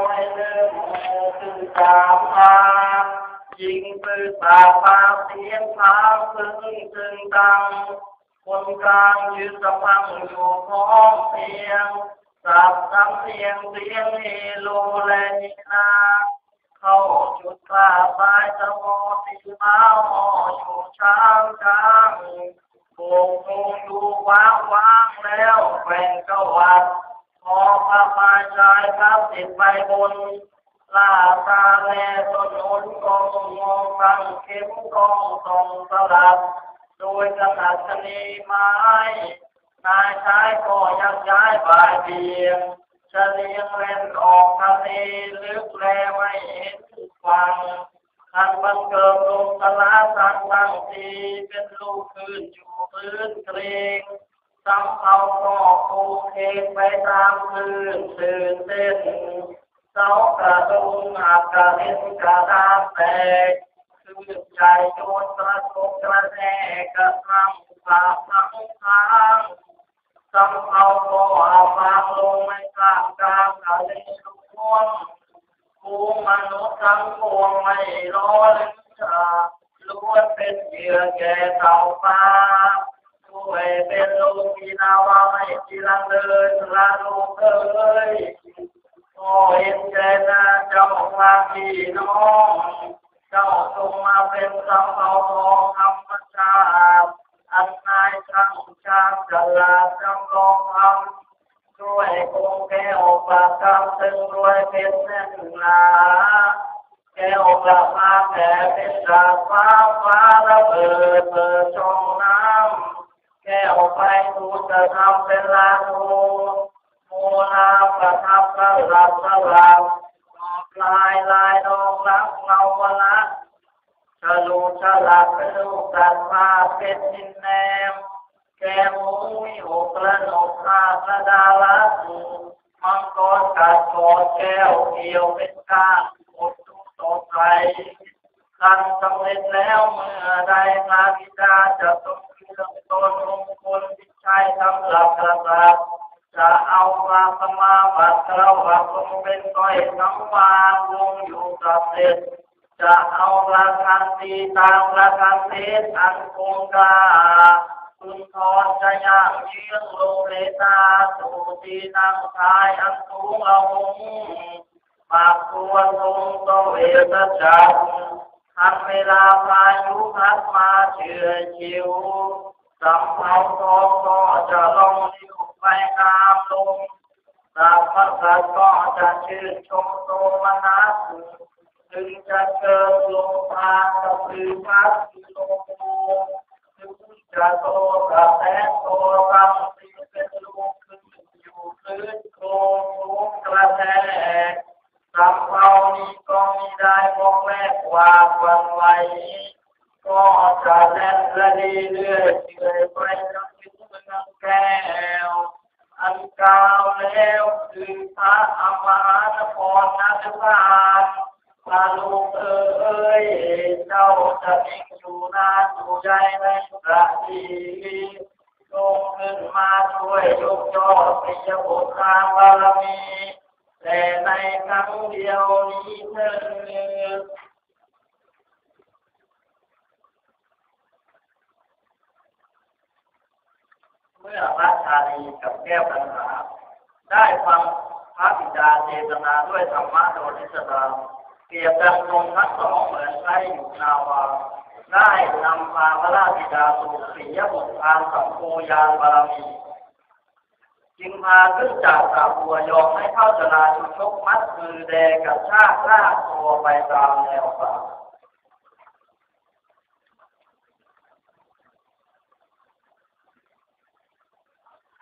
ไว้เริ่มคือตามมายิงปืนปาปาเสียงพาซึ่งซึ่งดังคนกลางยืนสะพังอยู่พร้อมเสียงสับซ้ำเสียงเสียงเฮโลและนินาเข้าจุดกล้าบายสมอติมาหออยู่ช้างช้างโบกโงดูว้างว้างแล้วแฟนก็วัด พอพามาชายครับติดไปบนลาตาแลต้นนนกองมองฟังเข็มกองส่องสลับ โดยกษัตริย์นีไม้ นายชายก็ยังย้ายบ่ายเบียงเฉลียงเล่นออกทะเลลึกแลไม่เห็นฟังทันบังเกิดลงตลาสังตั้งทีเป็นลูกคืนอยู่พื้นเกรง สำเขาก็คูเคงไปตามคืนตื่นเต้นเสากระดุงอาจกาเล่นกระดาษแตกคือใจโยนกระทบกระแทกกระทำฝาทั้งทางสำเขาก็เอาฟางลงไม่กลางกลางทะเลทุกคนภูมนุษย์ทั้งปวงไม่ร้อนชาล้วนเป็นเหยื่อแก่เต่าฟ้า ช่วยเป็นลูกที่นาวาไม่จีรังเลยลาลูกเอ้ยโอ้เห็นใจนะเจ้ามาพี่น้อง เจ้าจงมาเป็นสำเภาทองธรรมชาติอันนายช่างช่าติจลาจำลองทำช่วยคงแก้วปากกำตึงรวยเป็นแน่นหนาแก้วกระมาแผ่เป็นดาดฟ้าฟ้าระเบิดเปิดช่อง แก้วไปทูลจะทำเป็นลาทูโมนาประทับสลับสลับลายลายดอกรักเงาวละฉลูฉลับเป็นลูกตัดมาเป็นดินแนม แก้มูมีหกและหนกหาพระดาลักมังกรกัดคอแก้วเกี่ยวเป็นก้านหมดทุกต่อไปคันสำเร็จแล้วเมื่อใดพระบิดาจะต้อง เรื่องตนมงคลที่ใช้สำหรักษัตริย์จะเอามาสมาบัติเราบัตลงเป็นก้อยน้ำวางลงอยู่กับเด็จจะเอาละคันตีตามละคันเทศอันคงกาคุณทอนจะยางเยื้องโลเลตาสูตีนังทายอันสูงเอาหงปากตัวทรงโตเอตจัก ทันเวลาพายุพัดมาเชื่อชิวสำเภาทองก็จะลงนิ้วไปตามลมตามพระสัตก็จะชื่นชมโตมนัสถึงจะเกิดลมพาตะพือพัดโลถึงจะโตกระแตโตตั้งตีเป็นลูกขึ้นอยู่พื้นโครงกระแทกสำเภานี้ ได้บอกแรกว่าวันไหวก็จะแล่นระดีเรื่อยเรื่อยไปจนถึงเมืองแก้วอันกาวแล้วคือพระอมรพรนักพานพาลูกเอ้ยเจ้าจะนิ่งอยู่นานอยู่ใจในประทีลงขึ้นมาช่วยยกยอดปิยบุตรทางบารมี แต่ในครั้งเดียวนี้เธอเมื่อพระชาลีกับแก้วปัญหา ได้ฟังพระบิดาเทศนาด้วยธรรมะโดยนิสดาเปรียบดังตรงทั้งสองเหมือนใช้อยู่นาวาได้นำพาพระราชบิดาสู่ปิยบุตรทางสัมโพยานบารมี จึงพาขึ้นจากสาบัวยอมให้เข้าจราชุชกมัดมือแดงกับชาติลากตัวไปตามแนวป่า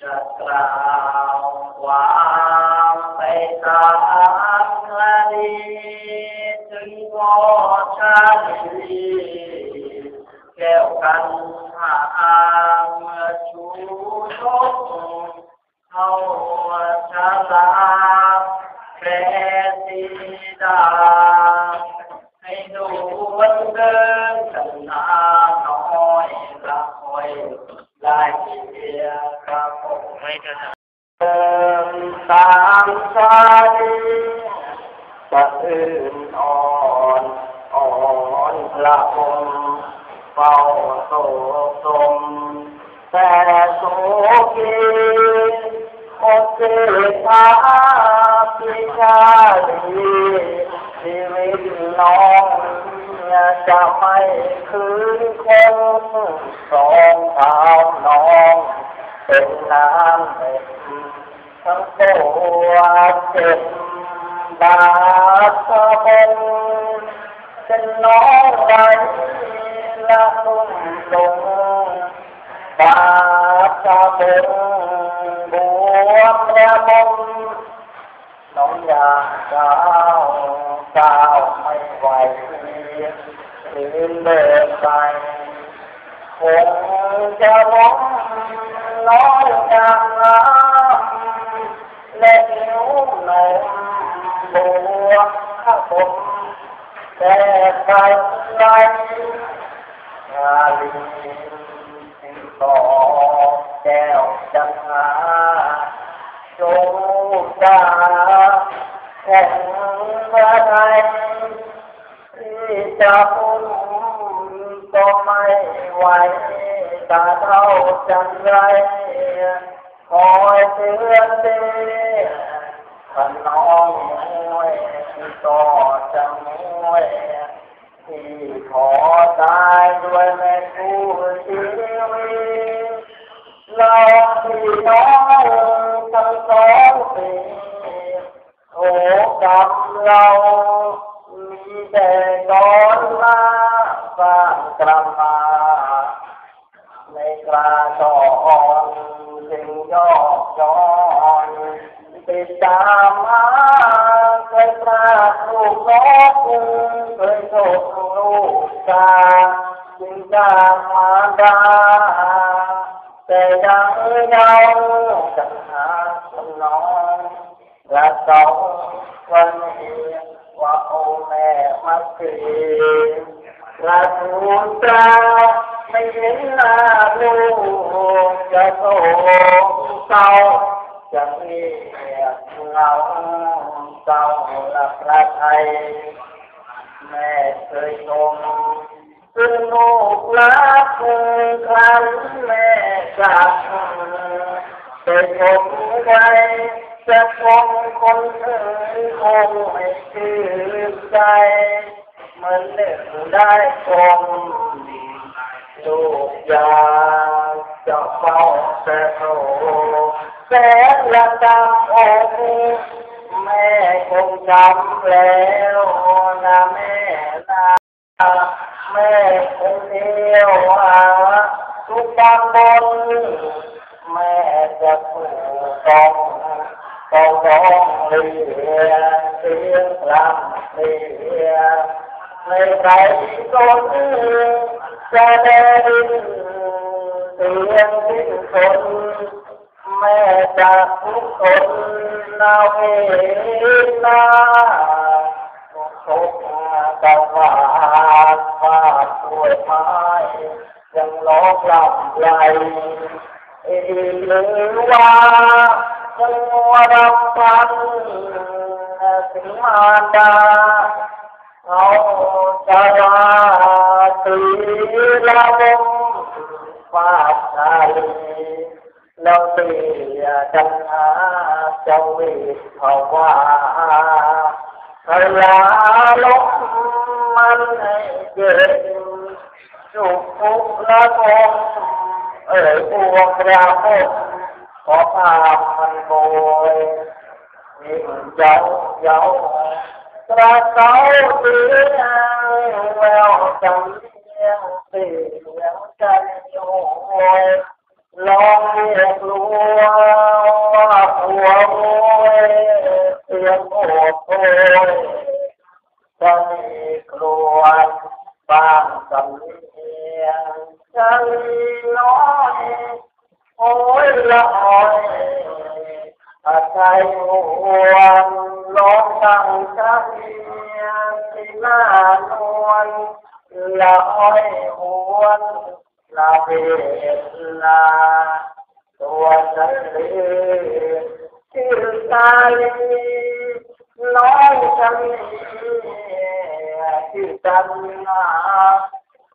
จะกล่าวความไปตามคดีถึงพ่อชาลีแก้วกันหา ละคอย ได้เดียกับผมไม่จะเดินตามชาดี อื่นอ่อนอ่อนละมเฝ้าโศกสมแต่โศกีโอเสธาพิชาดี ชีวิตน้องจะไม่คืนคงสองเท้าน้องเป็นน้ำเม็ดทั้งตัวเจ็บบาดสะบนเป็นน้องไว้ละลุ่มลงบาดสะบนบวมระมม น้องอยากก้าวก้าไม่ไหวลืมเดินไปคงจะร้องน้อยอย่างน้ำและหิวนมบวกข้าผมแต่ไปไหนงาลีสิงต่อแก้วจังหาจง ดาแห่งว่าไทยที่จะพุ่งก็ไม่ไหวตาเท่าจังไรคอยเตือนเตือนน้องมวยต่อจะมวยที่ขอตายด้วยแม่ผู้ชีวิตเราที่น้อง ทั้งสองปีโอ้กับเรามีแต่นอนมาบ้างกระมาในกลาจอนจึงยอกจอนติดตามมาเคยพาลูกน้องเคยโชคลูกตาจึงจางมาดาแต่ยังเง และสองวันนี้ว่าโอแม่มาเสีละทูตาไม่เห็นหน้าลูกจะโศกเศร้าจะมีเงาเศร้าละพระไทยแม่เคยชมซึ่งลูกรักครั้งแม่จากแต่ชมไว จะชมคนอื่นคงไม่ชื่นใจเหมือนหนึ่งได้ชมลูกอยาจะเฝ้าแต่โทแสนละดำอกแม่คงจำแล้วนะแม่นะแม่คงเที่ยวหาทุกตำบนแม่จะถูกต้อง ต้องร้องเรียเสียงลำเรียในใจตนจะได้ยินเสียงที่ตนแม่จะทุกคนนาเวนาทุกตะวันฟาด้วยไม้ยังล้อลำไหลเอหรือว่า จังวรำพันถึงมาดาเอาจาราตีละวงฟาดชาลีแล้วเตียจังหาเจ้าวิภาพลาลงมันให้เย็นสุขทุกข์ละคงเอ่ยพวกราขอพามันโบยยิ่งเจ้าเย้ากระเซ้าเสียแววจำเสียงเสียงใจโยยลองเรียกลัวว่าหัวโวยเสียงโอดโอยจะมีกลัวบางสำเนียงใจน้อย อ้ยละอ่อยอาใจห่วงลองตั้งใจที่หน้านวลละอ้อยหวนลาเวลาตัวฉันเลยชื่อตาลีน้องฉันที่จันนา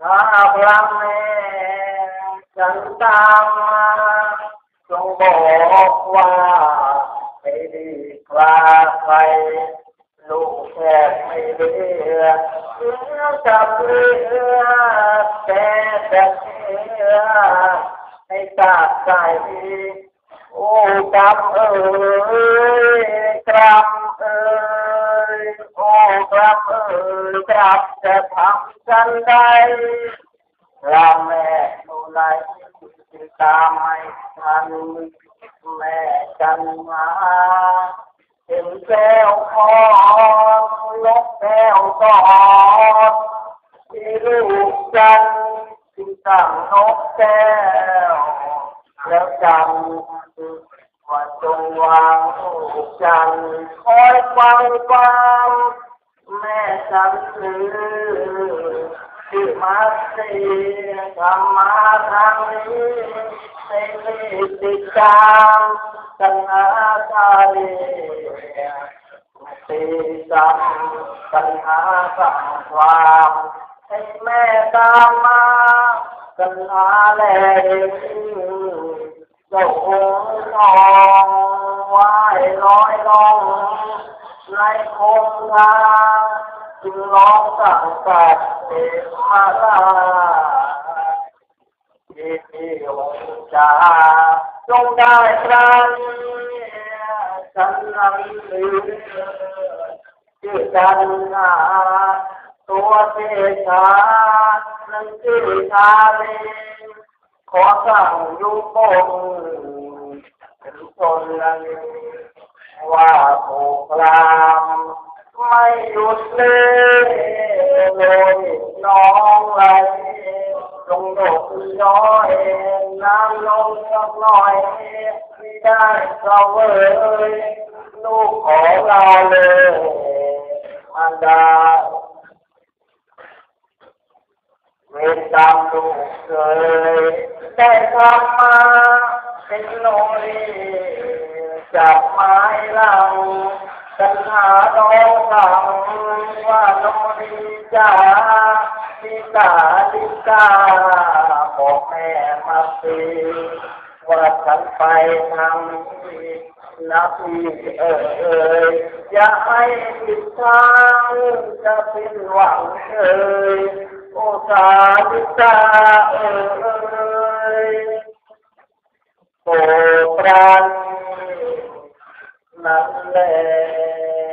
ถ้าพระแม่ ฉันตามมาจงบอกว่าไม่ดีกว่าใครลูกแค่ไม่เลือเลือจับเลือแต่แต่เลือให้ตาใจโอ้กำเอ้ยกรำเอ้ยโอ้กรำเอ้ยกรำจะทำกันได้ เราแม่ดูไลตามไม่ทันแม่กันมาเห็นแก้วคอนลกแก้วกอนที่ลูกจันที่ตั้งนกแก้วแล้วจำว่าจงวางลูกจันคอยฟังความแม่ฉัน ถือมาสียทำมาทางนี้ไม่ติดตามกันอาตาลีตีจำปัญหาสังความให้แม่ตามมากันหาแลเจ้าองค์ทองไหวร้อยลองในคงทาง จึงร้องสั่งกัดเด็กมาลาที่ที่องค์จาจงได้ครั้งฉันนั้นลืมชื่อจันนาตัวเทชานั้นชื่อชาเลขอสั่งยุคงเป็นคนนั้นว่าถูกกลาม ไม่หยุดเลยน้องไหลลงดกย้อยน้ำลงสักหน่อยไม่ได้ก็เว้ยลูกขอลาเลยมันดาเวรกรรมลูกเคยได้ทำมาเป็นโนรีจับไม้ลัง ปัญหาน้องสั่งว่าโนรีจ้าลิกาลิกาบอกแม่มาสีว่าฉันไปทำนับเออเอออย่าให้ผิดทางจะเป็นหวังเอ่ยโอสาลิกาเออโปรดปราน مولاه